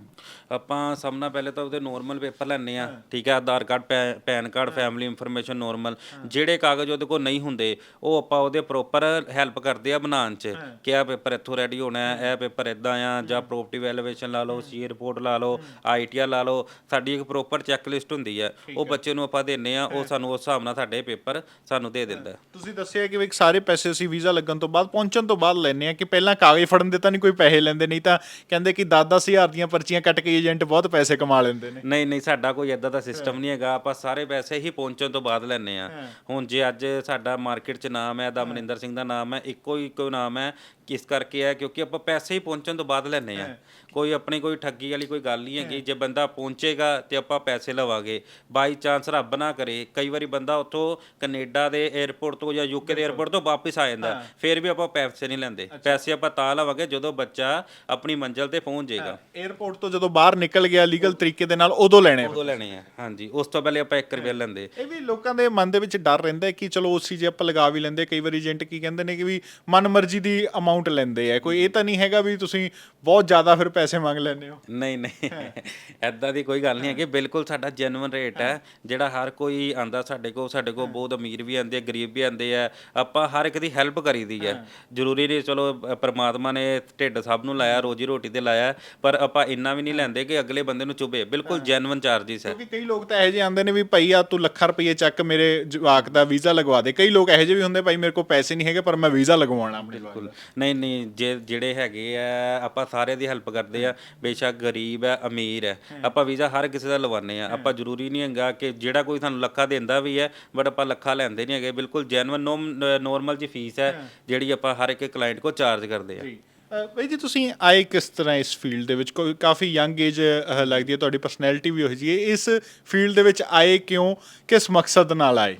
ਆਪਾਂ ਸਭ ਨਾਲ ਪਹਿਲੇ ਤਾਂ ਉਹਦੇ ਨੋਰਮਲ ਪੇਪਰ ਲੈਣੇ ਆ ਠੀਕ ਹੈ Aadhaar card PAN card family information normal ਜਿਹੜੇ ਕਾਗਜ਼ ਉਹਦੇ ਕੋਲ ਨਹੀਂ ਹੁੰਦੇ ਉਹ ਆਪਾਂ ਉਹਦੇ ਪ੍ਰੋਪਰ ਹੈਲਪ ਕਰਦੇ ਆ ਬਣਾਉਣ ਚ ਕਿ ਇਹ ਪੇਪਰ ਇੱਥੋਂ ਰੈਡੀ ਹੋਣਾ ਹੈ ਇਹ ਪੇਪਰ ਇਦਾਂ ਆ ਜਾਂ ਪ੍ਰੋਪਰਟੀ ਵੈਲੂਏਸ਼ਨ ਲਾ ਲਓ ਸੀ ਰਿਪੋਰਟ ਲਾ ਲਓ ਆਈਟੀਆਰ ਲਾ ਲਓ ਸਾਡੀ ਇੱਕ ਪ੍ਰੋਪਰ ਚੈੱਕ ਲਿਸਟ ਹੁੰਦੀ ਹੈ। ਉਹ ਬੱਚੇ ਨੂੰ ਆਪਾਂ ਦਿੰਨੇ ਆ ਉਹ ਸਾਨੂੰ ਉਸ ਹਿਸਾਬ ਨਾਲ ਸਾਡੇ ਪੇਪਰ ਸਾਨੂੰ ਦੇ ਦਿੰਦਾ। ਤੁਸੀਂ ਦੱਸਿਆ ਕਿ ਵੀ ਸਾਰੇ ਪੈਸੇ ਅਸੀਂ ਵੀਜ਼ਾ ਲੱਗਣ ਤੋਂ ਬਾਅਦ ਪਹੁੰਚਣ ਤੋਂ ਬਾਅਦ ਲੈਣੇ ਆ ਕਿ ਪਹਿਲਾਂ ਕਾਗਜ਼ ਫੜਨ ਦੇ ਤਾਂ ਨਹੀਂ ਕੋਈ ਪੈਸੇ ਲੈਂਦੇ ਨਹੀਂ ਤਾਂ ਕਹਿੰਦੇ ਕਿ 10-10 ਹਜ਼ਾਰ ਦੀਆਂ ਪਰਚੀਆਂ ਕੱਟ ਕੇ ਏਜੰਟ ਬਹੁਤ ਪੈਸੇ ਕਮਾ ਲੈਂਦੇ ਨੇ। ਨਹੀਂ ਨਹੀਂ ਸਾਡਾ ਕੋਈ ਇਦਾਂ ਦਾ ਸਿਸਟਮ ਨਹੀਂ ਹੈਗਾ। ਆਪਾਂ ਸਾਰੇ ਪੈਸੇ ਹੀ ਪਹੁੰਚਣ ਤੋਂ ਬਾਅਦ ਲੈਣੇ ਆ ਹੁਣ ਜੇ ਅੱਜ ਸਾਡਾ ਮਾਰਕੀਟ 'ਚ ਨਾਮ ਹੈ ਦਾ ਮਨਿੰਦਰ ਸਿੰਘ ਦਾ ਨਾਮ ਹੈ ਇੱਕੋ ਹੀ ਇੱਕੋ ਨਾਮ ਹੈ ਕਿਸ ਕਰਕੇ ਹੈ ਕਿਉਂਕਿ ਆਪਾਂ ਪੈਸੇ ਹੀ ਪਹੁੰਚਣ ਤੋਂ ਬਾਅਦ ਲੈਨੇ ਆ। ਕੋਈ ਆਪਣੀ ਕੋਈ ਠੱਗੀ ਵਾਲੀ ਕੋਈ ਗੱਲ ਨਹੀਂ ਹੈਗੀ। ਜੇ ਬੰਦਾ ਪਹੁੰਚੇਗਾ ਤੇ ਆਪਾਂ ਪੈਸੇ ਲਵਾਂਗੇ। ਬਾਈ ਚਾਂਸ ਰੱਬ ਨਾ ਕਰੇ। ਕਈ ਵਾਰੀ ਬੰਦਾ ਉੱਥੋਂ ਕੈਨੇਡਾ ਦੇ 에어ਪੋਰਟ ਤੋਂ ਜਾਂ ਯੂਕੇ ਦੇ 에어ਪੋਰਟ ਤੋਂ ਵਾਪਸ ਆ ਜਾਂਦਾ। ਫਿਰ ਵੀ ਆਪਾਂ ਪੈਸੇ ਨਹੀਂ ਲੈਂਦੇ। ਪੈਸੇ ਆਪਾਂ ਤਾਂ ਲਵਾਂਗੇ ਜਦੋਂ ਬੱਚਾ ਆਪਣੀ ਮੰਜ਼ਿਲ ਤੇ ਪਹੁੰਚ ਜਾਏਗਾ। 에어ਪੋਰਟ ਤੋਂ ਜਦੋਂ ਬਾਹਰ ਨਿਕਲ ਗਿਆ ਲੀਗਲ ਤਰੀਕੇ ਦੇ ਨਾਲ ਉਦੋਂ ਲੈਣੇ ਉਦੋਂ ਲੈਣੇ ਆ। ਹਾਂਜੀ। ਉਸ ਤੋਂ ਪਹਿਲੇ ਆਪਾਂ 1 ਰੁਪਿਆ ਲੈਂਦੇ। ਇਹ ਵੀ ਲੋਕਾਂ ਦੇ ਮਨ ਦੇ ਵਿੱਚ ਡਰ ਰਹਿੰਦਾ ਕਿ ਚਲੋ ਉਸ ਚੀਜ਼ ਆਪਾਂ ਲਗਾ ਵੀ ਲੈਂਦੇ। ਕਈ ਵਾਰੀ ਏਜੰਟ ਕੀ ਕਹਿੰਦੇ ਨੇ ਕਿ ਵੀ ਮਨਮਰਜ਼ੀ ਦੀ ਅਮਾਉਂਟ ਲੈਂਦੇ ਆ। ਕੋਈ ਇਹ ਤਾਂ ਨਹੀਂ ਹੈਗਾ ਵੀ ਤੁਸੀਂ ਬਹੁਤ ਜ਼ਿਆਦਾ ਫਿਰ ਪੈਸੇ ਮੰਗ ਲੈਂਦੇ ਹੋ। ਨਹੀਂ ਨਹੀਂ। ਐਦਾਂ ਦੀ ਕੋਈ ਗੱਲ ਨਹੀਂ ਹੈ। ਕਿ ਬਿਲਕੁਲ ਸਾਡਾ ਜੈਨੂਇਨ ਰੇਟ ਹੈ। ਜਿਹੜਾ ਹਰ ਕੋਈ ਆਂਦਾ ਸਾਡੇ ਕੋਲ ਸਾਡੇ ਕੋਲ ਬਹੁਤ ਅਮੀਰ ਵੀ ਆਂਦੇ ਆ ਗਰੀਬ ਵੀ ਆਂਦੇ ਆ। ਆਪਾਂ ਹਰ ਇੱਕ ਦੀ ਹੈਲਪ ਕਰੀਦੀ ਹੈ। ਜ਼ਰੂਰੀ ਨਹੀਂ ਚਲੋ ਪ੍ਰਮਾਤਮਾ ਨੇ ਢਿੱਡ ਸਭ ਨੂੰ ਲਾਇਆ ਰੋਜੀ ਰੋਟੀ ਤੇ ਲਾਇਆ ਪਰ ਆਪਾਂ ਇੰਨਾ ਵੀ ਨਹੀਂ ਲੈਂਦੇ ਕਿ ਅਗਲੇ ਬੰਦੇ ਨੂੰ ਚੁਭੇ। ਬਿਲਕੁਲ ਜੈਨੂਇਨ ਚਾਰजेस ਹੈ। ਕਿਉਂਕਿ ਕਈ ਲੋਕ ਤਾਂ ਇਹੋ ਜਿਹੇ ਆਉਂਦੇ ਨੇ ਵੀ ਭਾਈ ਆ ਤੂੰ ਲੱਖਾਂ ਰੁਪਏ ਚੱਕ ਮੇਰੇ ਜਵਾਕ ਦਾ ਵੀਜ਼ਾ ਲਗਵਾ ਦੇ। ਕਈ ਲੋਕ ਇਹੋ ਜਿਹੇ ਵੀ ਹੁੰਦੇ ਭਾਈ ਮੇਰੇ ਕੋਲ ਪੈਸੇ ਨਹੀਂ ਹੈਗੇ ਪਰ ਮੈਂ ਵੀਜ਼ਾ ਲਗਵਾਉਣਾ ਆਪਣੇ ਦਾ। ਨਹੀਂ ਨਹੀਂ ਜੇ ਜਿਹੜੇ ਹੈਗੇ ਆ ਆਪਾਂ ਸਾਰਿਆਂ ਦੀ ਹੈਲਪ ਕਰਦੇ ਆ। ਬੇਸ਼ੱਕ ਗਰੀਬ ਹੈ ਅਮੀਰ ਹੈ। ਆਪਾਂ ਵੀਜ਼ਾ ਹਰ ਕਿਸੇ ਦਾ ਲਵਾਉਂਦੇ ਆ। ਆਪਾਂ ਜ਼ਰੂਰੀ ਨਹੀਂ ਹੈਗਾ ਕਿ ਜਿਹੜਾ ਕੋਈ ਸਾਨੂੰ ਲੱਖਾਂ ਦਿੰਦਾ ਵੀ ਹੈ ਬਟ ਆਪਾਂ ਲੱਖਾਂ ਲੈਂਦੇ ਨਹੀਂ ਹੈਗੇ। ਬਿਲਕੁਲ ਜੈਨੂਇਨ ਨੋਰਮਲ ਜੀ ਫੀਸ ਹੈ। ਜਿਹੜੀ ਆਪਾਂ ਹਰ ਇੱਕ ਕਲਾਇੰਟ ਕੋ ਚਾਰਜ ਕਰਦੇ ਆ। ਜੀ। ਬਾਈ ਜੀ ਤੁਸੀਂ ਆਏ ਕਿਸ ਤਰ੍ਹਾਂ ਇਸ ਫੀਲਡ ਦੇ ਵਿੱਚ? ਕੋਈ ਕਾਫੀ ਯੰਗ ਏਜ ਲੱਗਦੀ ਹੈ ਤੁਹਾਡੀ ਪਰਸਨੈਲਿਟੀ ਵੀ ਉਹੋ ਜਿਹੀ ਹੈ। ਇਸ ਫੀਲਡ ਦੇ ਵਿੱਚ ਆਏ ਕਿਉਂ? ਕਿਸ ਮਕਸਦ ਨਾਲ ਆਏ?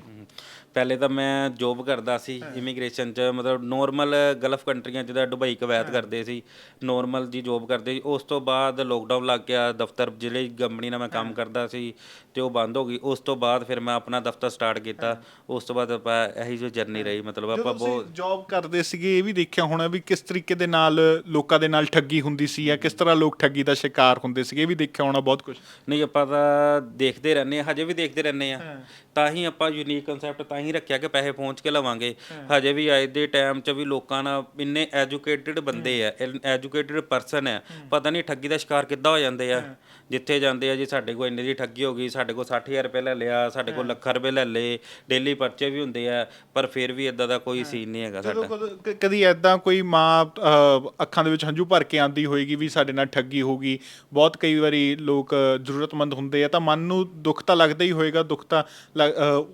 ਪਹਿਲੇ ਤਾਂ ਮੈਂ ਜੋਬ ਕਰਦਾ ਸੀ ਇਮੀਗ੍ਰੇਸ਼ਨ 'ਚ ਮਤਲਬ ਨੋਰਮਲ ਗਲਫ ਕੰਟਰੀਆਂ ਜਿੱਦਾਂ ਦੁਬਈ ਕਵੈਤ ਕਰਦੇ ਸੀ ਨੋਰਮਲ ਜੀ ਜੋਬ ਕਰਦੇ ਸੀ। ਉਸ ਤੋਂ ਬਾਅਦ ਲੋਕਡਾਊਨ ਲੱਗ ਗਿਆ ਦਫ਼ਤਰ ਜਿਹੜੀ ਕੰਪਨੀ ਨਾਲ ਮੈਂ ਕੰਮ ਕਰਦਾ ਸੀ ਤੇ ਉਹ ਬੰਦ ਹੋ ਗਈ। ਉਸ ਤੋਂ ਬਾਅਦ ਫਿਰ ਮੈਂ ਆਪਣਾ ਦਫ਼ਤਰ ਸਟਾਰਟ ਕੀਤਾ। ਉਸ ਤੋਂ ਬਾਅਦ ਆਪਾਂ ਇਹੀ ਜੋ ਜਰਨੀ ਰਹੀ ਮਤਲਬ ਆਪਾਂ ਬਹੁਤ ਜੌਬ ਕਰਦੇ ਸੀਗੇ ਇਹ ਵੀ ਦੇਖਿਆ ਹੋਣਾ ਵੀ ਕਿਸ ਤਰੀਕੇ ਦੇ ਨਾਲ ਲੋਕਾਂ ਦੇ ਨਾਲ ਠੱਗੀ ਹੁੰਦੀ ਸੀ ਜਾਂ ਕਿਸ ਤਰ੍ਹਾਂ ਲੋਕ ਠੱਗੀ ਦਾ ਸ਼ਿਕਾਰ ਹੁੰਦੇ ਸੀਗੇ ਇਹ ਵੀ ਦੇਖਿਆ ਹੋਣਾ ਬਹੁਤ ਕੁਝ ਨਹੀਂ ਆਪਾਂ ਤਾਂ ਦੇਖਦੇ ਰਹਿੰਦੇ ਆ ਹਜੇ ਵੀ ਦੇਖਦੇ ਰਹਿੰਦੇ ਆ ਤਾਂ ਹੀ ਆਪਾਂ ਯੂਨੀਕ ਕਨਸੈਪਟ ਤਾਂ ਹੀ ਰੱਖਿਆ ਕਿ ਪੈਸੇ ਪਹੁੰਚ ਕੇ ਲਵਾਂਗੇ। ਹਜੇ ਵੀ ਅੱਜ ਦੇ ਟਾਈਮ 'ਚ ਵੀ ਲੋਕਾਂ ਨਾਲ ਇੰਨੇ ਐਜੂਕੇਟਿਡ ਬੰਦੇ ਆ ਐਜੂਕੇਟਿਡ ਪਰਸਨ ਆ। ਪਤਾ ਨਹੀਂ ਠੱਗੀ ਦਾ ਸ਼ਿਕਾਰ ਕਿੱਦਾਂ ਹੋ ਜਾਂਦੇ ਆ। ਜਿੱਥੇ ਜਾਂਦੇ ਆ ਜੀ ਸਾਡੇ ਕੋਲ ਇੰਨੇ ਦੀ ਠੱਗੀ ਹੋ ਗਈ ਸਾਡੇ ਕੋਲ 60000 ਰੁਪਏ ਲੈ ਲਿਆ ਸਾਡੇ ਕੋਲ ਲੱਖ ਰੁਪਏ ਲੈ ਲਏ ਡੇਲੀ ਪਰਚੇ ਵੀ ਹੁੰਦੇ ਆ ਪਰ ਫਿਰ ਵੀ ਇਦਾਂ ਦਾ ਕੋਈ ਸੀਨ ਨਹੀਂ ਹੈਗਾ ਸਾਡਾ। ਕਦ- ਐਦਾਂ ਕੋਈ ਮਾਂ ਅੱਖਾਂ ਦੇ ਵਿੱਚ ਹੰਝੂ ਭਰ ਕੇ ਆਂਦੀ ਹੋਏਗੀ ਵੀ ਸਾਡੇ ਨਾਲ ਠੱਗੀ ਹੋ ਗਈ। ਬਹੁਤ ਕਈ ਵਾਰੀ ਲੋਕ ਜ਼ਰੂਰਤਮੰਦ ਹੁੰਦੇ ਆ ਤਾਂ ਮਨ ਨੂੰ ਦੁੱਖ ਤਾਂ ਲੱਗਦਾ ਹੀ ਹੋਏਗਾ ਦੁੱਖ ਤਾਂ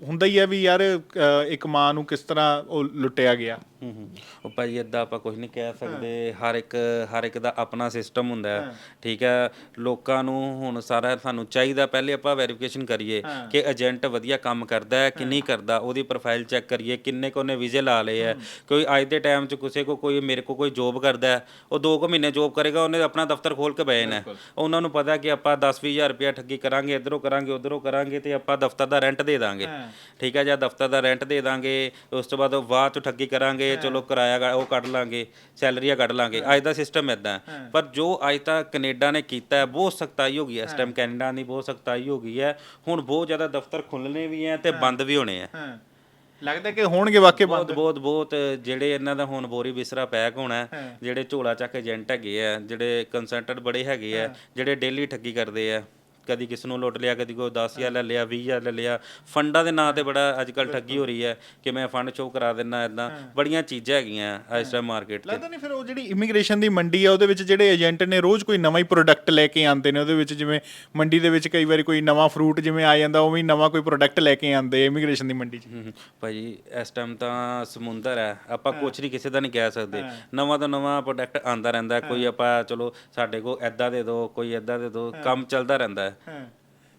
ਹੁੰਦਾ ਹੀ ਹੈ ਵੀ ਯਾਰ ਇੱਕ ਮਾਂ ਨੂੰ ਕਿਸ ਤਰ੍ਹਾਂ ਉਹ ਲੁੱਟਿਆ ਗਿਆ? ਹੂੰ ਹੂੰ। ਉਹ ਭਾਜੀ ਇਦਾਂ ਆਪਾਂ ਕੁਝ ਨਹੀਂ ਕਹਿ ਸਕਦੇ ਹਰ ਇੱਕ ਹਰ ਇੱਕ ਦਾ ਆਪਣਾ ਸਿਸਟਮ ਹੁੰਦਾ ਹੈ। ਠੀਕ ਹੈ ਲੋਕਾਂ ਨੂੰ ਹੁਣ ਸਾਰਾ ਸਾਨੂੰ ਚਾਹੀਦਾ ਪਹਿਲੇ ਆਪਾਂ ਵੈਰੀਫਿਕੇਸ਼ਨ ਕਰੀਏ ਕਿ ਏਜੰਟ ਵਧੀਆ ਕੰਮ ਕਰਦਾ ਹੈ ਕਿ ਨਹੀਂ ਕਰਦਾ ਉਹਦੀ ਪ੍ਰੋਫਾਈਲ ਚੈੱਕ ਕਰੀਏ ਕਿੰਨੇ ਕੋ ਨੇ ਵੀਜ਼ੇ ਲਾ ਲਏ ਹੈ। ਕੋਈ ਅੱਜ ਦੇ ਟਾਈਮ 'ਚ ਕਿਸੇ ਕੋ ਕੋਈ ਮੇਰੇ ਕੋ ਕੋਈ ਜੋਬ ਕਰਦਾ ਹੈ ਉਹ 2 ਕੁ ਮਹੀਨੇ ਜੋਬ ਕਰੇਗਾ ਉਹਨੇ ਆਪਣਾ ਦਫ਼ਤਰ ਖੋਲ ਕੇ ਬੈਨ ਹੈ। ਉਹਨਾਂ ਨੂੰ ਪਤਾ ਕਿ ਆਪਾਂ 10-20000 ਰੁਪਇਆ ਠੱਗੀ ਕਰਾਂਗੇ ਇਧਰੋਂ ਕਰਾਂਗੇ ਉਧਰੋਂ ਕਰਾਂਗੇ ਤੇ ਆਪਾਂ ਦਫ਼ਤਰ ਦਾ ਰੈਂਟ ਦੇ ਦਾਂਗੇ। ਠੀਕ ਹੈ ਜਾਂ ਦਫ਼ਤਰ ਦਾ ਰੈਂਟ ਦੇ ਦਾਂਗੇ ਉਸ ਤੋਂ ਬਾਅਦ ਉਹ ਬਾਅਦ ਚ ਠੱਗੀ ਕਰਾਂਗੇ ਚਲੋ ਕਿਰਾਇਆ ਗਾ- ਉਹ ਕੱਢ ਲਾਂਗੇ ਸੈਲਰੀਆਂ ਕੱਢ ਲਾਂਗੇ। ਅੱਜ ਦਾ ਸਿਸਟਮ ਇਦਾਂ ਪਰ ਜੋ ਅੱਜ ਤੱਕ ਕੈਨੇਡਾ ਨੇ ਕੀਤਾ ਹੈ ਬਹੁਤ ਸਖਤਾਈ ਹੋ ਗਈ ਹੈ ਇਸ ਟਾਈਮ ਕੈਨੇਡਾ ਦੀ ਬਹੁਤ ਸਖਤਾਈ ਹੋ ਗਈ ਹੈ। ਹੁਣ ਬਹੁਤ ਜ਼ਿਆਦਾ ਦਫ਼ਤਰ ਖੁੱਲਣੇ ਵੀ ਹੈ ਤੇ ਬੰਦ ਵੀ ਹੋਣੇ ਹਾਂ। ਲੱਗਦਾ ਕਿ ਹੋਣਗੇ ਵਾਕਈ ਬੰਦ। ਬਹੁਤ ਬਹੁਤ ਬਹੁਤ ਜਿਹੜੇ ਇਹਨਾਂ ਦਾ ਹੁਣ ਬੋਰੀ ਬਿਸਰਾ ਪੈਕ ਹੋਣਾ ਹੈ, ਜਿਹੜੇ ਝੋਲਾ ਚੱਕ ਏਜੰਟ ਹੈਗੇ ਆ ਜਿਹੜੇ ਕੰਸਲਟੈਂਟ ਬੜੇ ਹੈਗੇ ਆ ਜਿਹੜੇ ਡੇਲੀ ਠੱਗੀ ਕਰਦੇ ਆ ਕਦੀ ਕਿਸ ਨੂੰ ਲੁੱਟ ਲਿਆ ਕਦੀ ਕੋਈ 10000 ਲੈ ਲਿਆ 20000 ਲੈ ਲਿਆ। ਫੰਡਾਂ ਦੇ ਨਾਂ ਤੇ ਬੜਾ ਅੱਜ ਕੱਲ ਠੱਗੀ ਹੋ ਰਹੀ ਹੈ ਕਿ ਮੈਂ ਫੰਡ ਸ਼ੋ ਕਰਾ ਦਿੰਨਾ ਇਦਾਂ ਬੜੀਆਂ ਚੀਜ਼ਾਂ ਹੈਗੀਆਂ ਇਸ ਟਾਈਮ ਮਾਰਕੀਟ ਤੇ ਲੱਗਦਾ ਨਹੀਂ ਫਿਰ ਉਹ ਜਿਹੜੀ ਇਮੀਗ੍ਰੇਸ਼ਨ ਦੀ ਮੰਡੀ ਆ ਉਹਦੇ ਵਿੱਚ ਜਿਹੜੇ ਏਜੰਟ ਨੇ ਰੋਜ਼ ਕੋਈ ਨਵਾਂ ਹੀ ਪ੍ਰੋਡਕਟ ਲੈ ਕੇ ਆਉਂਦੇ ਨੇ ਉਹਦੇ ਵਿੱਚ ਜਿਵੇਂ ਮੰਡੀ ਦੇ ਵਿੱਚ ਕਈ ਵਾਰੀ ਕੋਈ ਨਵਾਂ ਫਰੂਟ ਜਿਵੇਂ ਆ ਜਾਂਦਾ ਉਵੇਂ ਹੀ ਨਵਾਂ ਕੋਈ ਪ੍ਰੋਡਕਟ ਲੈ ਕੇ ਆਉਂਦੇ ਇਮੀਗ੍ਰੇਸ਼ਨ ਦੀ ਮੰਡੀ 'ਚ। ਭਾਜੀ ਇਸ ਟਾਈਮ ਤਾਂ ਸਮੁੰਦਰ ਹੈ। ਆਪਾਂ ਕੁਝ ਨਹੀਂ ਕਿਸੇ ਦਾ ਨਹੀਂ ਕਹਿ ਸਕਦੇ। ਨਵਾਂ ਤੋਂ ਨਵਾਂ ਪ੍ਰੋਡਕਟ ਆਂਦਾ ਰਹਿੰਦਾ। ਕੋਈ ਆਪਾਂ ਚਲੋ ਸਾਡੇ ਕੋਲ ਐਦਾਂ ਦੇ ਦਿਓ ਕੋਈ ਐਦਾਂ ਦੇ ਦਿਓ ਕੰਮ ਚੱਲਦਾ ਰਹਿੰਦਾ। ਹੈ ਹਾਂ।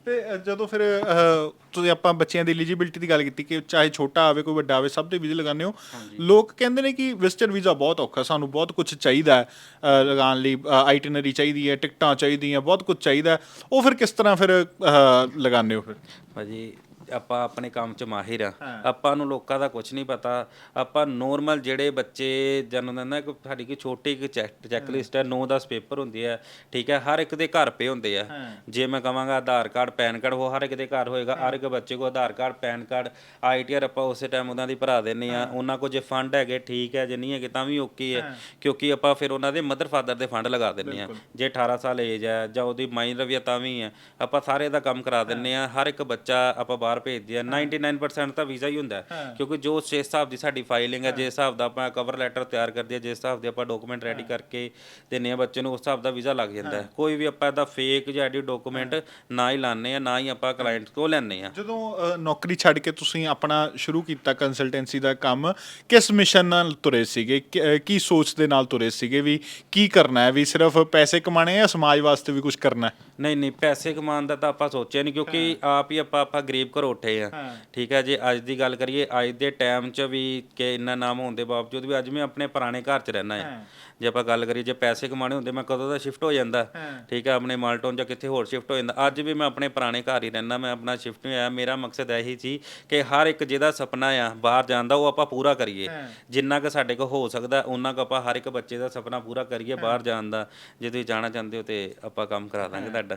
ਤੇ ਅ, ਜਦੋਂ ਫਿਰ ਅ, ਤੁਸੀਂ ਆਪਾਂ ਬੱਚਿਆਂ ਦੀ ਐਲੀਜੀਬਿਲਟੀ ਦੀ ਗੱਲ ਕੀਤੀ ਕਿ ਚਾਹੇ ਛੋਟਾ ਆਵੇ ਕੋਈ ਵੱਡਾ ਆਵੇ ਸਭ ਦੇ ਵੀਜ਼ੇ ਲਗਾਉਂਦੇ ਹੋ। ਲੋਕ ਕਹਿੰਦੇ ਨੇ ਕਿ ਵਿਜ਼ਟਰ ਵੀਜ਼ਾ ਬਹੁਤ ਔਖਾ ਸਾਨੂੰ ਬਹੁਤ ਕੁਝ ਚਾਹੀਦਾ ਹੈ ਅ, ਲਗਾਉਣ ਲਈ ਆਈਟਨਰੀ ਚਾਹੀਦੀ ਹੈ ਟਿਕਟਾਂ ਚਾਹੀਦੀਆਂ ਬਹੁਤ ਕੁਝ ਚਾਹੀਦਾ ਹੈ। ਉਹ ਫਿਰ ਕਿਸ ਤਰ੍ਹਾਂ ਫਿਰ ਅ, ਲਗਾਉਂਦੇ ਹੋ ਫਿਰ? ਭਾਜੀ ਆਪਾਂ ਆਪਣੇ ਕੰਮ 'ਚ ਮਾਹਿਰ ਆ। ਆਪਾਂ ਨੂੰ ਲੋਕਾਂ ਦਾ ਕੁਝ ਨਹੀਂ ਪਤਾ। ਆਪਾਂ ਨੋਰਮਲ ਜਿਹੜੇ ਬੱਚੇ ਜਨਮ ਦਿੰਦਾ ਕਿ ਸਾਡੀ ਕੀ ਛੋਟੀ ਇੱਕ ਚੈੱਕ ਲਿਸਟ ਹੈ। 9-10 ਪੇਪਰ ਹੁੰਦੇ ਆ ਠੀਕ ਹੈ ਹਰ ਇੱਕ ਦੇ ਘਰ ਪੇ ਹੁੰਦੇ ਆ। ਜੇ ਮੈਂ ਕਵਾਂਗਾ ਆਧਾਰ ਕਾਰਡ ਪੈਨ ਕਾਰਡ ਉਹ ਹਰ ਇੱਕ ਦੇ ਘਰ ਹੋਏਗਾ। ਹਰ ਇੱਕ ਬੱਚੇ ਕੋ Aadhaar card PAN card ITR ਆਪਾਂ ਉਸੇ ਟਾਈਮ ਉਹਨਾਂ ਦੀ ਭਰਾ ਦਿੰਨੇ ਆ। ਉਹਨਾਂ ਕੋ ਜੇ ਫੰਡ ਹੈਗੇ ਠੀਕ ਹੈ ਜੇ ਨਹੀਂ ਹੈਗੇ ਤਾਂ ਵੀ ਓਕੇ ਹੈ। ਕਿਉਂਕਿ ਆਪਾਂ ਫਿਰ ਉਹਨਾਂ ਦੇ ਮਦਰ ਫਾਦਰ ਦੇ ਫੰਡ ਲਗਾ ਦਿੰਨੇ ਆ। ਜੇ 18 ਸਾਲ ਏਜ ਹੈ ਜਾਂ ਉਹਦੀ ਮਾਈਨਰ ਰਵੀਆ ਤਾਂ ਵੀ ਹੈ ਆਪਾਂ ਸਾਰੇ ਦਾ ਕੰਮ ਕਰਾ ਦਿੰਨੇ ਆ। ਹਰ ਇੱਕ ਬੱਚਾ ਆਪਾਂ ਬਾਹਰ ਭੇਜਦੇ ਆ। 99% ਤਾਂ ਵੀਜ਼ਾ ਹੀ ਹੁੰਦਾ ਹੈ। ਕਿਉਂਕਿ ਜੋ ਛੇ ਹਿਸਾਬ ਦੀ ਸਾਡੀ ਫਾਈਲਿੰਗ ਹੈ। ਜਿਸ ਹਿਸਾਬ ਦਾ ਆਪਾਂ ਕਵਰ ਲੈਟਰ ਤਿਆਰ ਕਰਦੇ ਆ ਜਿਸ ਹਿਸਾਬ ਦੇ ਆਪਾਂ ਡਾਕੂਮੈਂਟ ਰੈਡੀ ਕਰਕੇ ਦਿੰਨੇ ਆ ਬੱਚੇ ਨੂੰ ਉਸ ਹਿਸਾਬ ਦਾ ਵੀਜ਼ਾ ਲੱਗ ਜਾਂਦਾ ਹੈ। ਕੋਈ ਵੀ ਆਪਾਂ ਇਹਦਾ ਫੇਕ ਜਾਂ ਐਡਿਟ ਡਾਕੂਮੈਂਟ ਨਾ ਹੀ ਲਾਣੇ ਆ ਨਾ ਹੀ ਆਪਾਂ ਕਲਾਇੰਟ ਕੋਲ ਲੈਣੇ ਆ। ਜਦੋਂ ਨੌਕਰੀ ਛੱਡ ਕੇ ਤੁਸੀਂ ਆਪਣਾ ਸ਼ੁਰੂ ਕੀਤਾ ਕੰਸਲਟੈਂਸੀ ਦਾ ਕੰਮ ਕਿਸ ਮਿਸ਼ਨ ਨਾਲ ਤੁਰੇ ਸੀਗੇ? ਕਿ- ਸੋਚ ਦੇ ਨਾਲ ਤੁਰੇ ਸੀਗੇ ਵੀ ਕੀ ਕਰਨਾ ਹੈ? ਵੀ ਸਿਰਫ ਪੈਸੇ ਕਮਾਣੇ ਆ ਸਮਾਜ ਵਾਸਤੇ ਵੀ ਕੁਝ ਕਰਨਾ ਹੈ? ਨਹੀਂ ਨਹੀਂ ਪੈਸੇ ਕਮਾਉਣ ਦਾ ਤਾਂ ਆਪਾਂ ਸੋਚਿਆ ਨਹੀਂ ਕਿਉਂਕਿ ਆਪ ਹੀ ਆਪਾਂ ਆਪਾਂ ਗਰੀਬ ਘਰ ਉੱਠੇ ਆ। ਠੀਕ ਹੈ ਜੇ ਅੱਜ ਦੀ ਗੱਲ ਕਰੀਏ ਅੱਜ ਦੇ ਟਾਈਮ 'ਚ ਵੀ ਕਿ ਇੰਨਾ ਨਾਮ ਹੋਣ ਦੇ ਬਾਵਜੂਦ ਵੀ ਅੱਜ ਮੈਂ ਆਪਣੇ ਪੁਰਾਣੇ ਘਰ 'ਚ ਰਹਿਣਾ ਹੈ। ਜੇ ਆਪਾਂ ਗੱਲ ਕਰੀਏ ਜੇ ਪੈਸੇ ਕਮਾਣੇ ਹੁੰਦੇ ਮੈਂ ਕਦੋਂ ਦਾ ਸ਼ਿਫਟ ਹੋ ਜਾਂਦਾ। ਠੀਕ ਹੈ ਆਪਣੇ ਮਾਲਟੋਨ ਜਾਂ ਕਿੱਥੇ ਹੋਰ ਸ਼ਿਫਟ ਹੋ ਜਾਂਦਾ। ਅੱਜ ਵੀ ਮੈਂ ਆਪਣੇ ਪੁਰਾਣੇ ਘਰ ਹੀ ਰਹਿਣਾ ਮੈਂ ਆਪਣਾ ਸ਼ਿਫਟ ਨਹੀਂ ਹੋਇਆ ਮੇਰਾ ਮਕਸਦ ਇਹੀ ਸੀ ਕਿ ਹਰ ਇੱਕ ਜਿਹਦਾ ਸੁਪਨਾ ਆ ਬਾਹਰ ਜਾਣ ਦਾ ਉਹ ਆਪਾਂ ਪੂਰਾ ਕਰੀਏ। ਜਿੰਨਾ ਕੁ ਸਾਡੇ ਕੋਲ ਹੋ ਸਕਦਾ ਉਹਨਾਂ ਕੁ ਆਪਾਂ ਹਰ ਇੱਕ ਬੱਚੇ ਦਾ ਸੁਪਨਾ ਪੂਰਾ ਕਰੀਏ ਬਾਹਰ ਜਾਣ ਦਾ। ਜੇ ਤੁਸੀਂ ਜਾਣਾ ਚਾਹੁੰਦੇ ਹੋ ਤੇ ਆਪਾਂ ਕੰਮ ਕਰਾ ਦਾਂਗੇ ਤੁਹਾਡਾ।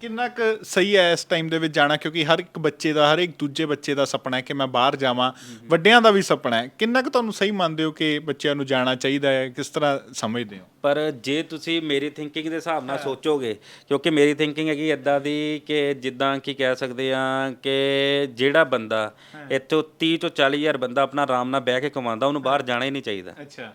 ਕਿੰਨਾ ਕੁ ਸਹੀ ਹੈ ਇਸ ਟਾਈਮ ਦੇ ਵਿੱਚ ਜਾਣਾ? ਕਿਉਂਕਿ ਹਰ ਇੱਕ ਬੱਚੇ ਦਾ ਹਰ ਇੱਕ ਦੂਜੇ ਬੱਚੇ ਦਾ ਸੁਪਨਾ ਹੈ ਕਿ ਮੈਂ ਬਾਹਰ ਜਾਵਾਂ। ਵੱਡਿਆਂ ਦਾ ਵੀ ਸੁਪਨਾ ਹੈ। ਕਿੰਨਾ ਕੁ ਤੁਹਾਨੂੰ ਸਹੀ ਮੰਨਦੇ ਹੋ ਕਿ ਬੱਚਿਆਂ ਨੂੰ ਜਾਣਾ ਚਾਹੀਦਾ ਹੈ? ਕਿਸ ਤਰ੍ਹਾਂ ਸਮਝਦੇ ਹੋ? ਪਰ ਜੇ ਤੁਸੀਂ ਮੇਰੀ ਥਿੰਕਿੰਗ ਦੇ ਹਿਸਾਬ ਨਾਲ ਸੋਚੋਗੇ ਕਿਉਂਕਿ ਮੇਰੀ ਥਿੰਕਿੰਗ ਹੈਗੀ ਇਦਾਂ ਦੀ ਕਿ ਜਿੱਦਾਂ ਕੀ ਕਹਿ ਸਕਦੇ ਆ ਕਿ ਜਿਹੜਾ ਬੰਦਾ ਇੱਥੋਂ 30 ਤੋਂ 40 ਹਜ਼ਾਰ ਬੰਦਾ ਆਪਣਾ ਆਰਾਮ ਨਾਲ ਬਹਿ ਕੇ ਕਮਾਉਂਦਾ ਉਹਨੂੰ ਬਾਹਰ ਜਾਣਾ ਹੀ ਨਹੀਂ ਚਾਹੀਦਾ। ਅੱਛਾ।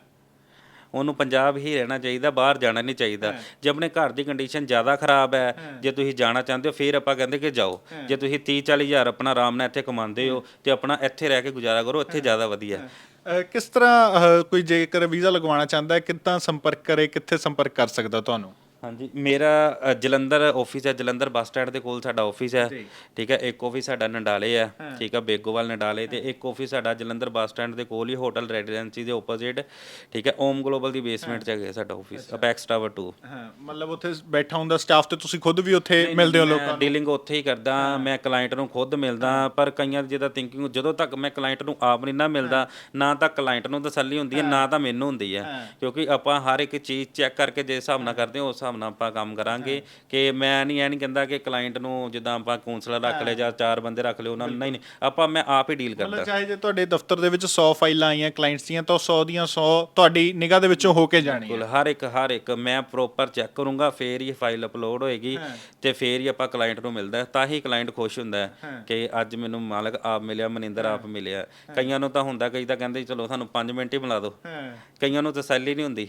ਉਹਨੂੰ ਪੰਜਾਬ ਹੀ ਰਹਿਣਾ ਚਾਹੀਦਾ ਬਾਹਰ ਜਾਣਾ ਨਹੀਂ ਚਾਹੀਦਾ। ਜੇ ਆਪਣੇ ਘਰ ਦੀ ਕੰਡੀਸ਼ਨ ਜ਼ਿਆਦਾ ਖਰਾਬ ਹੈ ਜੇ ਤੁਸੀਂ ਜਾਣਾ ਚਾਹੁੰਦੇ ਹੋ ਫਿਰ ਆਪਾਂ ਕਹਿੰਦੇ ਕਿ ਜਾਓ। ਜੇ ਤੁਸੀਂ 30 40 ਹਜ਼ਾਰ ਆਪਣਾ ਆਰਾਮ ਨਾਲ ਇੱਥੇ ਕਮਾਉਂਦੇ ਹੋ ਤੇ ਆਪਣਾ ਇੱਥੇ ਰਹਿ ਕੇ ਗੁਜ਼ਾਰਾ ਕਰੋ ਇੱਥੇ ਜ਼ਿਆਦਾ ਵਧੀਆ ਕਿਸ ਤਰ੍ਹਾਂ ਕੋਈ ਜੇਕਰ ਵੀਜ਼ਾ ਲਗਵਾਉਣਾ ਚਾਹੁੰਦਾ ਹੈ ਕਿੱਦਾਂ ਸੰਪਰਕ ਕਰੇ ਕਿੱਥੇ ਸੰਪਰਕ ਕਰ ਸਕਦਾ ਤੁਹਾਨੂੰ? ਹਾਂਜੀ ਮੇਰਾ ਅ, ਜਲੰਧਰ ਆਫਿਸ ਹੈ ਜਲੰਧਰ ਬੱਸ ਸਟੈਂਡ ਦੇ ਕੋਲ ਸਾਡਾ ਆਫਿਸ ਹੈ। ਠੀਕ ਹੈ ਇੱਕ ਆਫਿਸ ਸਾਡਾ ਨਡਾਲੇ ਹੈ। ਠੀਕ ਹੈ ਬੇਗੋਵਾਲ ਨਡਾਲੇ ਤੇ ਇੱਕ ਆਫਿਸ ਸਾਡਾ ਜਲੰਧਰ ਬੱਸ ਸਟੈਂਡ ਦੇ ਕੋਲ ਹੀ ਹੋਟਲ ਰੈਜ਼ੀਡੈਂਸੀ ਦੇ ਆਪੋਜ਼ਿਟ ਠੀਕ ਹੈ ਓਮ ਗਲੋਬਲ ਦੀ ਬੇਸਮੈਂਟ 'ਚ ਹੈਗਾ ਸਾਡਾ ਆਫਿਸ ਅਪੈਕਸ ਟਾਵਰ 2 ਹਾਂ ਮਤਲਬ ਉੱਥੇ ਬੈਠਾ ਹੁੰਦਾ ਸਟਾਫ ਤੇ ਤੁਸੀਂ ਖੁਦ ਵੀ ਉੱਥੇ ਮਿਲਦੇ ਹੋ ਲੋਕਾਂ ਮੈਂ ਡੀਲਿੰਗ ਉੱਥੇ ਹੀ ਕਰਦਾ ਮੈਂ ਕਲਾਇੰਟ ਨੂੰ ਖੁਦ ਮਿਲਦਾ ਪਰ ਕਈਆਂ ਦੀ ਜਿਹਦਾ ਥਿੰਕਿੰਗ ਜਦੋਂ ਤੱਕ ਮੈਂ ਕਲਾਇੰਟ ਨੂੰ ਆਪ ਨਹੀਂ ਨਾ ਮਿਲਦਾ ਨਾ ਤਾਂ ਕਲਾਇੰਟ ਨੂੰ ਤਸੱਲੀ ਹੁੰਦੀ ਹੈ ਨਾ ਤਾਂ ਮੈਨੂੰ ਹੁੰਦੀ ਹੈ। ਕਿਉਂਕਿ ਆਪਾਂ ਹਰ ਇੱਕ ਚੀਜ਼ ਚੈੱਕ ਕਰਕੇ ਜੇ ਹਿਸਾਬ ਨਾਲ ਕਰਦੇ ਹਾਂ ਉਸ ਹਿਸਾਬ ਨਾਲ ਆਪਾਂ ਕੰਮ ਕਰਾਂਗੇ ਕਿ ਮੈਂ ਨਹੀਂ ਇਹ ਨਹੀਂ ਕਹਿੰਦਾ ਕਿ ਕਲਾਇੰਟ ਨੂੰ ਜਿੱਦਾਂ ਆਪਾਂ ਕਾਉਂਸਲਰ ਰੱਖ ਲਏ ਜਾਂ ਚਾਰ ਬੰਦੇ ਰੱਖ ਲਏ ਉਹਨਾਂ ਨੂੰ ਨਹੀਂ ਨਹੀਂ। ਆਪਾਂ ਮੈਂ ਆਪ ਹੀ ਡੀਲ ਕਰਦਾ। ਮਤਲਬ ਚਾਹੇ ਜੇ ਤੁਹਾਡੇ ਦਫ਼ਤਰ ਦੇ ਵਿੱਚ 100 ਫਾਈਲਾਂ ਆਈਆਂ ਕਲਾਇੰਟਸ ਦੀਆਂ ਤਾਂ 100 ਦੀਆਂ 100 ਤੁਹਾਡੀ ਨਿਗਾਹ ਦੇ ਵਿੱਚੋਂ ਹੋ ਕੇ ਜਾਣੀ ਬਿਲਕੁਲ ਹਰ ਇੱਕ ਹਰ ਇੱਕ। ਮੈਂ ਪ੍ਰੋਪਰ ਚੈੱਕ ਕਰੂੰਗਾ ਫੇਰ ਹੀ ਫਾਈਲ ਅਪਲੋਡ ਹੋਏਗੀ ਤੇ ਫੇਰ ਹੀ ਆਪਾਂ ਕਲਾਇੰਟ ਨੂੰ ਮਿਲਦਾ ਹੈ, ਤਾਂ ਹੀ ਕਲਾਇੰਟ ਖੁਸ਼ ਹੁੰਦਾ ਹੈ ਕਿ ਅੱਜ ਮੈਨੂੰ ਮਾਲਕ ਆਪ ਮਿਲਿਆ ਮਨਿੰਦਰ ਆਪ ਮਿਲਿਆ। ਕਈਆਂ ਨੂੰ ਤਾਂ ਹੁੰਦਾ ਕਈ ਤਾਂ ਕਹਿੰਦੇ ਚਲੋ ਸਾਨੂੰ 5 ਮਿੰਟ ਹੀ ਮਿਲਾ ਦਿਓ। ਹਾਂ। ਕਈਆਂ ਨੂੰ ਤਸੱਲੀ ਨਹੀਂ ਹੁੰਦੀ।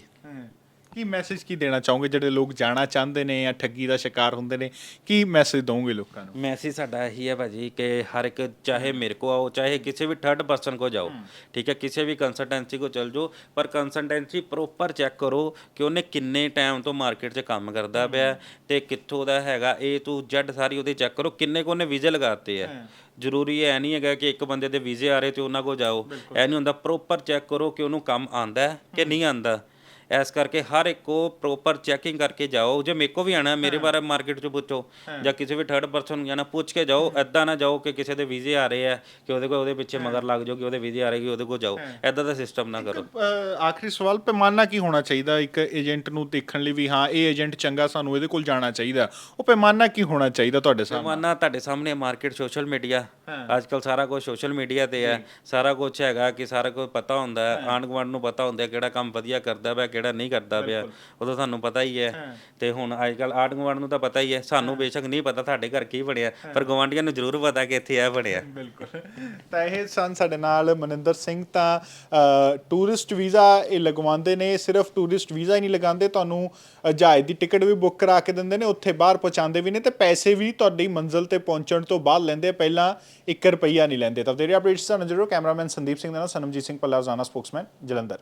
ਕੀ ਮੈਸੇਜ ਕੀ ਦੇਣਾ ਚਾਹੋਗੇ? ਜਿਹੜੇ ਲੋਕ ਜਾਣਾ ਚਾਹੁੰਦੇ ਨੇ ਜਾਂ ਠੱਗੀ ਦਾ ਸ਼ਿਕਾਰ ਹੁੰਦੇ ਨੇ ਕੀ ਮੈਸੇਜ ਦੋਗੇ ਲੋਕਾਂ ਨੂੰ? ਮੈਸੇਜ ਸਾਡਾ ਇਹੀ ਹੈ ਭਾਜੀ ਕਿ ਹਰ ਇੱਕ ਚਾਹੇ ਮੇਰੇ ਕੋ ਆਓ ਚਾਹੇ ਕਿਸੇ ਵੀ ਥਰਡ ਪਰਸਨ ਕੋ ਜਾਓ ਠੀਕ ਹੈ ਕਿਸੇ ਵੀ ਕੰਸਲਟੈਂਸੀ ਕੋ ਚਲ ਜਾਓ ਪਰ ਕੰਸਲਟੈਂਸੀ ਪ੍ਰੋਪਰ ਚੈੱਕ ਕਰੋ ਕਿ ਉਹਨੇ ਕਿੰਨੇ ਟਾਈਮ ਤੋਂ ਮਾਰਕੀਟ 'ਚ ਕੰਮ ਕਰਦਾ ਪਿਆ ਤੇ ਕਿੱਥੋਂ ਦਾ ਹੈਗਾ A to Z ਸਾਰੀ ਉਹਦੇ ਚੈੱਕ ਕਰੋ ਕਿੰਨੇ ਕੋ ਉਹਨੇ ਵੀਜ਼ੇ ਲਗਾਤੇ ਆ। ਜ਼ਰੂਰੀ ਇਹ ਨਹੀਂ ਹੈਗਾ ਕਿ ਇੱਕ ਬੰਦੇ ਦੇ ਵੀਜ਼ੇ ਆ ਰਹੇ ਤੇ ਉਹਨਾਂ ਕੋ ਜਾਓ ਇਹ ਨਹੀਂ ਹੁੰਦਾ ਪ੍ਰੋਪਰ ਚੈੱਕ ਕਰੋ ਕਿ ਉਹਨੂੰ ਕੰਮ ਆਂਦਾ ਹੈ ਕਿ ਨਹੀਂ ਆਂਦਾ ਇਸ ਕਰਕੇ ਹਰ ਇੱਕ ਕੋ ਪ੍ਰੋਪਰ ਚੈਕਿੰਗ ਕਰਕੇ ਜਾਓ। ਜੇ ਮੇਰੇ ਕੋ ਵੀ ਆਣਾ ਮੇਰੇ ਬਾਰੇ ਮਾਰਕੀਟ 'ਚ ਪੁੱਛੋ ਜਾਂ ਕਿਸੇ ਵੀ ਥਰਡ ਪਰਸਨ ਨੂੰ ਜਾਣਾ ਪੁੱਛ ਕੇ ਜਾਓ ਐਦਾਂ ਨਾ ਜਾਓ ਕਿ ਕਿਸੇ ਦੇ ਵੀਜ਼ੇ ਆ ਰਹੇ ਆ ਕਿ ਉਹਦੇ ਕੋਲ ਉਹਦੇ ਪਿੱਛੇ ਮਗਰ ਲੱਗ ਜਾਓ ਕਿ ਉਹਦੇ ਵੀਜ਼ੇ ਆ ਰਹੇ ਕਿ ਉਹਦੇ ਕੋਲ ਜਾਓ। ਐਦਾਂ ਦਾ ਸਿਸਟਮ ਨਾ ਕਰੋ। ਆਖਰੀ ਸਵਾਲ ਪੈਮਾਨਾ ਕੀ ਹੋਣਾ ਚਾਹੀਦਾ ਇੱਕ ਏਜੰਟ ਨੂੰ ਦੇਖਣ ਲਈ ਵੀ ਹਾਂ ਇਹ ਏਜੰਟ ਚੰਗਾ ਸਾਨੂੰ ਇਹਦੇ ਕੋਲ ਜਾਣਾ ਚਾਹੀਦਾ। ਉਹ ਪੈਮਾਨਾ ਕੀ ਹੋਣਾ ਚਾਹੀਦਾ ਤੁਹਾਡੇ ਸਾਹਮਣੇ ਜ਼ਮਾਨਾ ਤੁਹਾਡੇ ਸਾਹਮਣੇ ਮਾਰਕੀਟ ਸੋਸ਼ਲ ਮੀਡੀਆ ਅੱਜ ਕੱਲ ਸਾਰਾ ਕੁਝ ਸੋਸ਼ਲ ਮੀਡੀਆ ਤੇ ਹੈ। ਸਾਰਾ ਕੁਝ ਹੈਗਾ ਕਿ ਸਾਰਾ ਕੁਝ ਪਤਾ ਹੁੰਦਾ ਹੈ ਆਂਢ ਗੁਆਂਢ ਨੂੰ ਪਤਾ ਹੁੰਦਾ ਹੈ ਕਿਹੜਾ ਕੰਮ ਵਧੀਆ ਕਰਦਾ ਪਿਆ ਕਿਹੜਾ ਨਹੀਂ ਕਰਦਾ ਪਿਆ। ਉਦੋਂ ਤੁਹਾਨੂੰ ਪਤਾ ਹੀ ਹੈ। ਤੇ ਹੁਣ ਅੱਜ ਕੱਲ ਆਂਢ ਗੁਆਂਢ ਨੂੰ ਤਾਂ ਪਤਾ ਹੀ ਹੈ। ਸਾਨੂੰ ਬੇਸ਼ੱਕ ਨਹੀਂ ਪਤਾ ਤੁਹਾਡੇ ਘਰ ਕੀ ਬਣਿਆ। ਪਰ ਗੁਆਂਢੀਆਂ ਨੂੰ ਜ਼ਰੂਰ ਪਤਾ ਕਿ ਇੱਥੇ ਇਹ ਬਣਿਆ। ਬਿਲਕੁਲ। ਤਾਂ ਇਹ ਸਨ ਸਾਡੇ ਨਾਲ ਮਨਿੰਦਰ ਸਿੰਘ। ਤਾਂ ਟੂਰਿਸਟ ਵੀਜ਼ਾ ਇਹ ਲਗਵਾਉਂਦੇ ਨੇ। ਸਿਰਫ ਟੂਰਿਸਟ ਵੀਜ਼ਾ ਹੀ ਨਹੀਂ ਲਗਾਉਂਦੇ। ਤੁਹਾਨੂੰ ਜਹਾਜ਼ ਦੀ ਟਿਕਟ ਵੀ ਬੁੱਕ ਕਰਾ ਕੇ ਦਿੰਦੇ ਨੇ। ਉੱਥੇ ਬਾਹਰ ਪਹੁੰਚਾਉਂਦੇ ਵੀ ਨੇ ਤੇ ਪੈਸੇ ਵੀ ਤੁਹਾਡੀ ਮੰਜ਼ਿਲ ਤੇ ਪਹੁੰਚਣ ਤੋਂ ਬਾਅਦ ਲੈਂਦੇ ਆ, ਪਹਿਲਾਂ 1 ਰੁਪਈਆ ਨਹੀਂ ਲੈਂਦੇ। ਤਾਂ ਤੇਰੇ ਅਪਡੇਟਸ ਤੁਹਾਨੂੰ ਜ਼ਰੂਰ ਕੈਮਰਾਮੈਨ ਸੰਦੀਪ ਸਿੰਘ ਦੇ ਨਾਲ ਸਨਮਜੀਤ ਸਿੰਘ ਪੱਲਾ ਰੋਜ਼ਾਨਾ ਸਪੋਕਸਮੈਨ ਜਲੰਧਰ।